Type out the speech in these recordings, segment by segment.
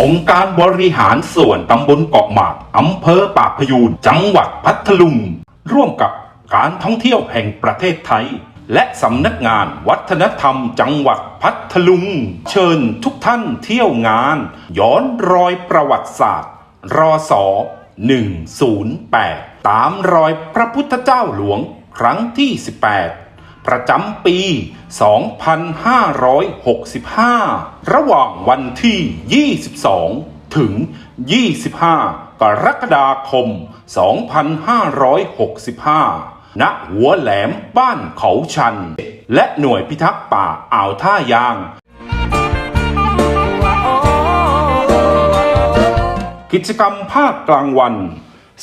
องค์การบริหารส่วนตำบลเกาะหมากอำเภอปากพยูนจังหวัดพัทลุง ร่วมกับการท่องเที่ยวแห่งประเทศไทย และสำนักงานวัฒนธรรมจังหวัดพัทลุง เชิญทุกท่านเที่ยวงาน ย้อนรอยประวัติศาสตร์ รอสอ108 ตามรอยพระพุทธเจ้าหลวงครั้งที่ 18 ประจำปี 2565 ระหว่างวันที่ 22 ถึง 25 กรกฎาคม 2565 ณ หัวแหลมบ้านเขาชัน และหน่วยพิทักษ์ป่าอ่าวท่ายาง กิจกรรมภาคกลางวัน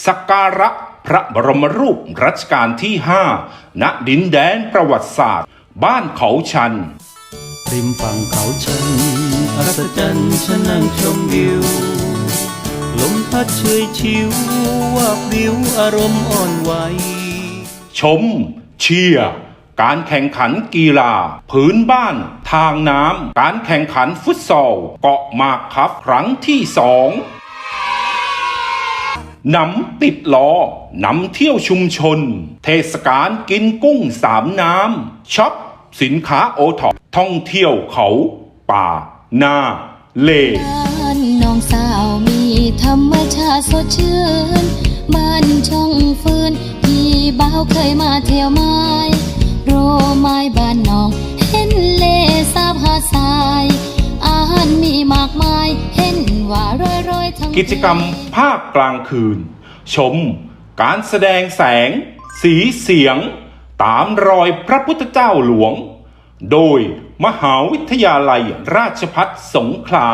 สักการะ พระบรมรูปรัชกาลที่ 5 ณ ดินแดนประวัติศาสตร์ บ้านเขาชัน ริมฝั่งเขาชันอัศจรรย์ฉันนั่งชมวิว ลมพัดเฉยชิวว่าบวิวอารมณ์อ่อนไหว ชม เชียร์การแข่งขันกีฬา พื้นบ้าน ทางน้ำ การแข่งขันฟุตซอล เกาะหมากครับครั้งที่สอง หนำติดล้อนำเที่ยวชุมชน เทศกาลกินกุ้งสามน้ำช็อปสินค้าโอท็อปท่องเที่ยวเขา ป่า นาเลานน้องสาวมีธรรมชาติสดชื่น บ้านช่องฟืนพี่บ่าวเคยมาเที่ยวไม้โรไม้บ้านน้อง เห็นเลสาบหาดทราย อาหารมีมากมาย ว่ารอยรอยทั้งกิจกรรมภาคกลางคืน ชม การแสดงแสง สีเสียง ตามรอยพระพุทธเจ้าหลวง โดยมหาวิทยาลัยราชพัฒสงขลา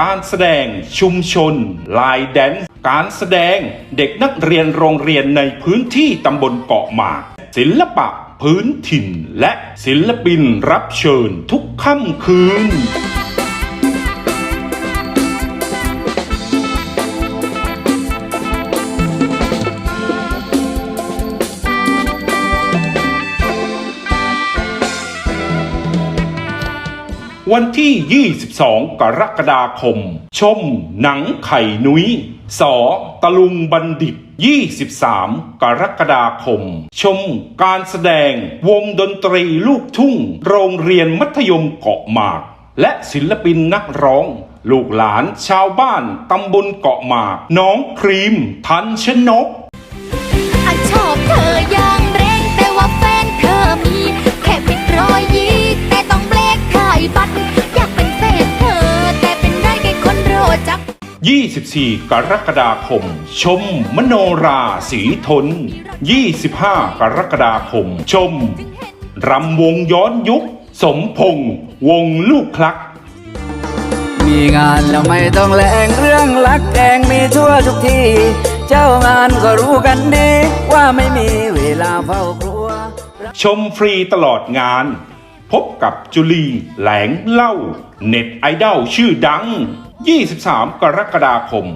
การแสดงชุมชน ลายแดนการแสดงเด็กนักเรียนโรงเรียนในพื้นที่ตำบลเกาะหมากศิลปะพื้นถิ่นและศิลปินรับเชิญทุกค่ำคืน วันที่ 22 กรกฎาคม ชมหนังไข่นุย้ยสอตะลุงบัณฑิต 23 กรกฎาคม ชมการแสดงวงดนตรีลูกทุ่ง โรงเรียนมัธยมเกาะหมาก และศิลปินนักร้อง ลูกหลานชาวบ้านตำบลเกาะหมาก น้องครีม ทันชนก 24 กรกฎาคม ชมมโนราสีทน 25 กรกฎาคม ชม รำวงย้อนยุค สมพงษ์วงลูกคลัก มีงานแล้วไม่ต้องแรงเรื่องรักแกงมีทั่วทุกที่ เจ้างานก็รู้กันดี ว่าไม่มีเวลาเฝ้าครัว ชมฟรีตลอดงาน พบกับจุลีแหลงเล่า เน็ตไอดอลชื่อดัง 23 กรกฎาคม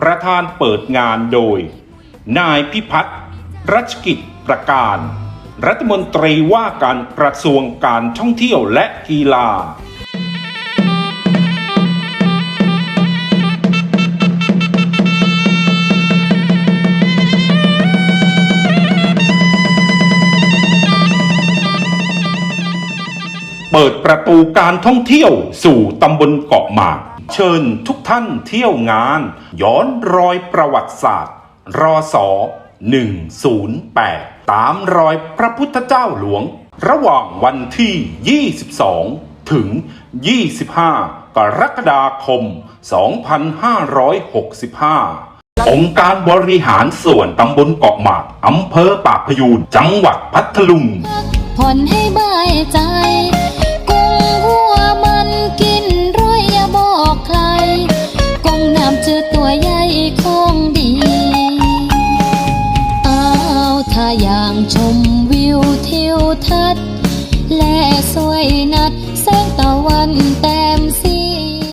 ประธานเปิดงานโดย นายพิพัฒน์รัชกิจประการ รัฐมนตรีว่าการกระทรวงการท่องเที่ยวและกีฬาเปิดประตูการท่องเที่ยวสู่ตำบลเกาะหมาก เชิญทุกท่านเที่ยวงาน ย้อนรอยประวัติศาสตร์ รอสอ108 ตามรอยพระพุทธเจ้าหลวง ระหว่างวันที่ 22 ถึง 25 กรกฎาคม 2565 องค์การบริหารส่วนตำบลเกาะหมากอำเภอปากพยูน จังหวัดพัทลุงผ่อนให้บายใจ